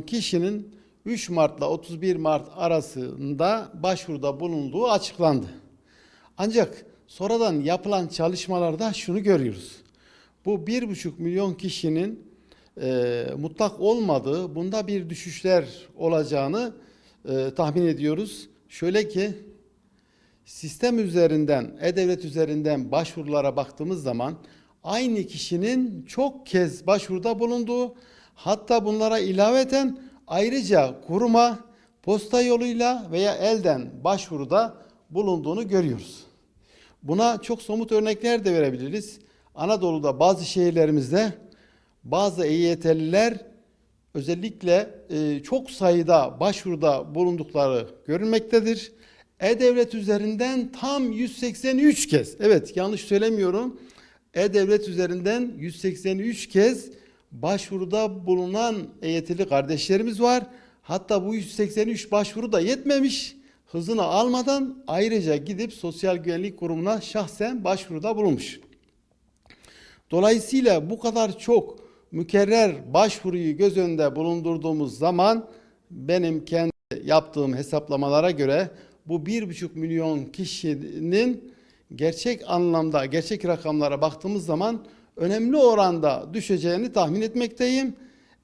kişinin 3 Mart'la 31 Mart arasında başvuruda bulunduğu açıklandı. Ancak sonradan yapılan çalışmalarda şunu görüyoruz. Bu 1,5 milyon kişinin e, mutlak olmadığı, bunda bir düşüşler olacağını e, tahmin ediyoruz. Şöyle ki sistem üzerinden, e-devlet üzerinden başvurulara baktığımız zaman aynı kişinin çok kez başvuruda bulunduğu, hatta bunlara ilaveten ayrıca kuruma, posta yoluyla veya elden başvuruda bulunduğunu görüyoruz. Buna çok somut örnekler de verebiliriz. Anadolu'da bazı şehirlerimizde bazı EYT'liler özellikle e, çok sayıda başvuruda bulundukları görülmektedir. E-Devlet üzerinden tam 183 kez, evet yanlış söylemiyorum, E-Devlet üzerinden 183 kez başvuruda bulunan EYT'li kardeşlerimiz var. Hatta bu 183 başvuru da yetmemiş. Hızını almadan ayrıca gidip Sosyal Güvenlik Kurumu'na şahsen başvuruda bulunmuş. Dolayısıyla bu kadar çok mükerrer başvuruyu göz önünde bulundurduğumuz zaman benim kendi yaptığım hesaplamalara göre bu bir buçuk milyon kişinin gerçek anlamda gerçek rakamlara baktığımız zaman önemli oranda düşeceğini tahmin etmekteyim.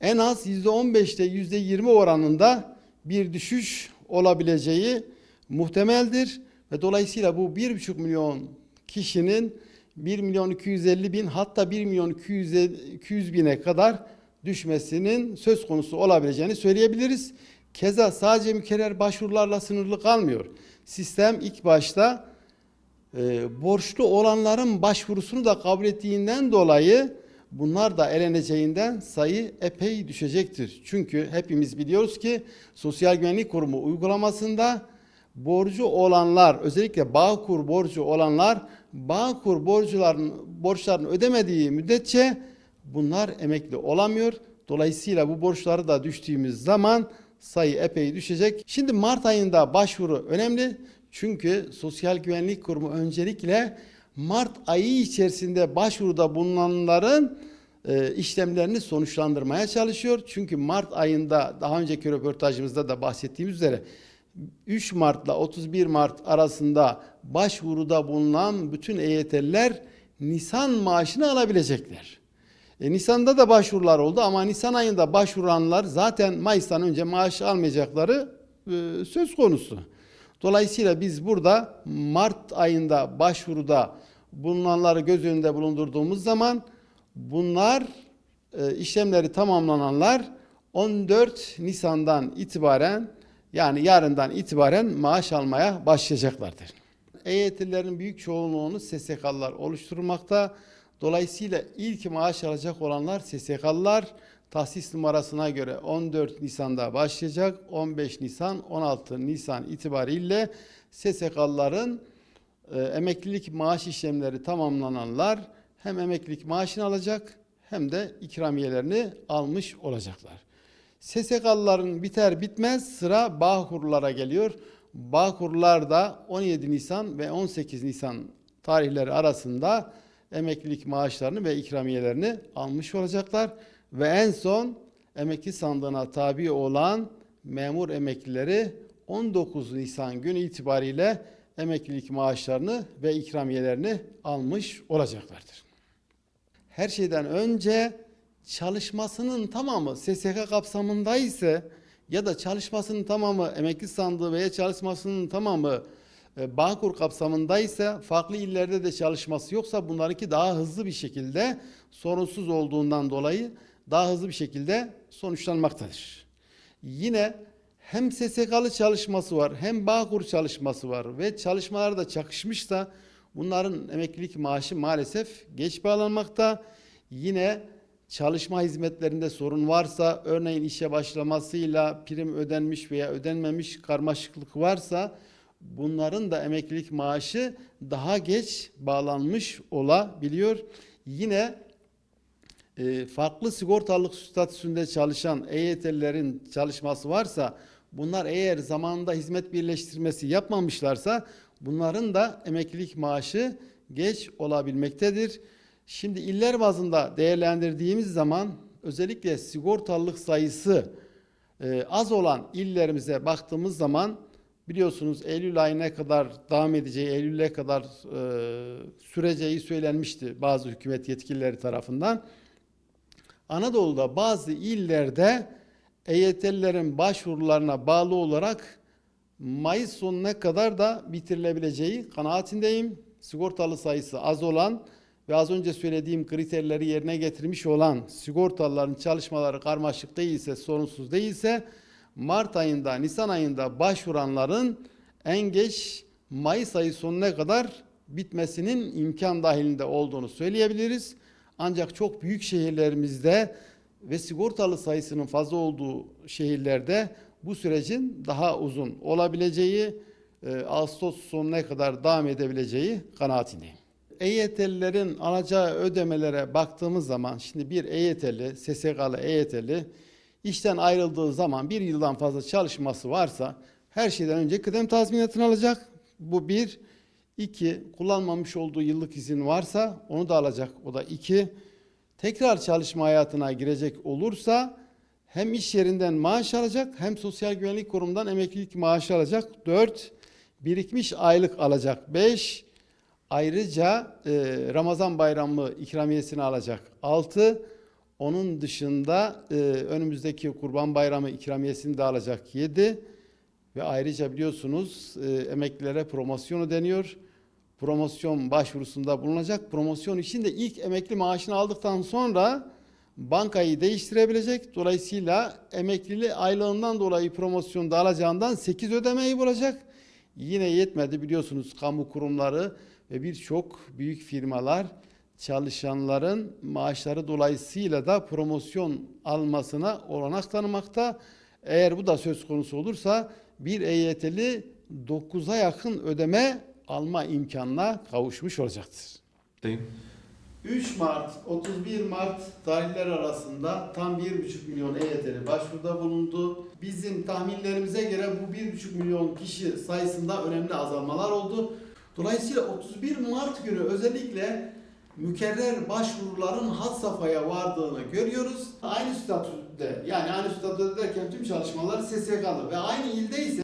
En az %15'te %20 oranında bir düşüş olabileceği muhtemeldir ve dolayısıyla bu bir buçuk milyon kişinin 1 milyon 250 bin hatta 1 milyon 200, 200 bine kadar düşmesinin söz konusu olabileceğini söyleyebiliriz. Keza sadece mükerrer başvurularla sınırlı kalmıyor. Sistem ilk başta e, borçlu olanların başvurusunu da kabul ettiğinden dolayı bunlar da eleneceğinden sayı epey düşecektir. Çünkü hepimiz biliyoruz ki Sosyal Güvenlik Kurumu uygulamasında borcu olanlar özellikle Bağkur borcu olanlar Bağkur borcuların borçlarını ödemediği müddetçe bunlar emekli olamıyor. Dolayısıyla bu borçları da düştüğümüz zaman sayı epey düşecek. Şimdi Mart ayında başvuru önemli. Çünkü Sosyal Güvenlik Kurumu öncelikle Mart ayı içerisinde başvuruda bulunanların e, işlemlerini sonuçlandırmaya çalışıyor. Çünkü Mart ayında daha önceki röportajımızda da bahsettiğimiz üzere 3 Mart'la 31 Mart arasında başvuruda bulunan bütün EYT'liler Nisan maaşını alabilecekler. E, Nisan'da da başvurular oldu ama Nisan ayında başvuranlar zaten Mayıs'tan önce maaş almayacakları e, söz konusu. Dolayısıyla biz burada Mart ayında başvuruda bulunanları göz önünde bulundurduğumuz zaman bunlar e, işlemleri tamamlananlar 14 Nisan'dan itibaren yani yarından itibaren maaş almaya başlayacaklardır. EYT'lilerin büyük çoğunluğunu SSK'lılar oluşturmakta. Dolayısıyla ilk maaş alacak olanlar SSK'lılar tahsis numarasına göre 14 Nisan'da başlayacak. 15 Nisan, 16 Nisan itibariyle SSK'lıların e, emeklilik maaş işlemleri tamamlananlar hem emeklilik maaşını alacak hem de ikramiyelerini almış olacaklar. SSK'lıların biter bitmez sıra Bağkurlara geliyor. Bağkurlar da 17 Nisan ve 18 Nisan tarihleri arasında emeklilik maaşlarını ve ikramiyelerini almış olacaklar. Ve en son emekli sandığına tabi olan memur emeklileri 19 Nisan günü itibariyle emeklilik maaşlarını ve ikramiyelerini almış olacaklardır. Her şeyden önce çalışmasının tamamı SSK kapsamında ise ya da çalışmasının tamamı emekli sandığı veya çalışmasının tamamı e, Bağkur kapsamında ise farklı illerde de çalışması yoksa bunlarınki daha hızlı bir şekilde sorunsuz olduğundan dolayı daha hızlı bir şekilde sonuçlanmaktadır. Yine hem SSK'lı çalışması var hem Bağkur çalışması var ve çalışmalar da çakışmışsa bunların emeklilik maaşı maalesef geç bağlanmakta. Yine çalışma hizmetlerinde sorun varsa örneğin işe başlamasıyla prim ödenmiş veya ödenmemiş karmaşıklık varsa bunların da emeklilik maaşı daha geç bağlanmış olabiliyor. Yine farklı sigortalık statüsünde çalışan EYT'lilerin çalışması varsa bunlar eğer zamanında hizmet birleştirmesi yapmamışlarsa bunların da emeklilik maaşı geç olabilmektedir. Şimdi iller bazında değerlendirdiğimiz zaman özellikle sigortalılık sayısı Ee, az olan illerimize baktığımız zaman biliyorsunuz Eylül ayına kadar devam edeceği, Eylül'e kadar e, süreceği söylenmişti bazı hükümet yetkilileri tarafından. Anadolu'da bazı illerde EYT'lilerin başvurularına bağlı olarak Mayıs sonuna kadar da bitirilebileceği kanaatindeyim. Sigortalı sayısı az olan ve az önce söylediğim kriterleri yerine getirmiş olan sigortalıların çalışmaları karmaşık değilse, sorunsuz değilse Mart ayında, Nisan ayında başvuranların en geç Mayıs ayı sonuna kadar bitmesinin imkan dahilinde olduğunu söyleyebiliriz. Ancak çok büyük şehirlerimizde ve sigortalı sayısının fazla olduğu şehirlerde bu sürecin daha uzun olabileceği, e, Ağustos sonuna kadar devam edebileceği kanaatindeyim. EYT'lilerin alacağı ödemelere baktığımız zaman şimdi bir EYT'li, SSK'lı EYT'li işten ayrıldığı zaman bir yıldan fazla çalışması varsa her şeyden önce kıdem tazminatını alacak. Bu bir. İki, kullanmamış olduğu yıllık izin varsa onu da alacak. O da iki. Tekrar çalışma hayatına girecek olursa hem iş yerinden maaş alacak hem sosyal güvenlik kurumundan emeklilik maaşı alacak. Dört, birikmiş aylık alacak. Beş, ayrıca e, Ramazan bayramı ikramiyesini alacak. Altı, onun dışında e, önümüzdeki kurban bayramı ikramiyesini de alacak. Yedi, ve ayrıca biliyorsunuz e, emeklilere promosyon ödeniyor. Promosyon başvurusunda bulunacak. Promosyon için de ilk emekli maaşını aldıktan sonra bankayı değiştirebilecek. Dolayısıyla emeklili aylığından dolayı promosyonu da alacağından 8 ödemeyi bulacak. Yine yetmedi biliyorsunuz kamu kurumları ve birçok büyük firmalar çalışanların maaşları dolayısıyla da promosyon almasına olanak tanımakta. Eğer bu da söz konusu olursa bir EYT'li 9'a yakın ödeme alma imkanına kavuşmuş olacaktır. Sayın. 3 Mart 31 Mart tarihler arasında tam 1,5 milyon EYT'li başvuruda bulundu. Bizim tahminlerimize göre bu 1,5 milyon kişi sayısında önemli azalmalar oldu. Dolayısıyla 31 Mart günü özellikle mükerrer başvuruların had safhaya vardığını görüyoruz. Aynı statüde yani aynı statüde derken tüm çalışmalar SSK'lı ve aynı ilde ise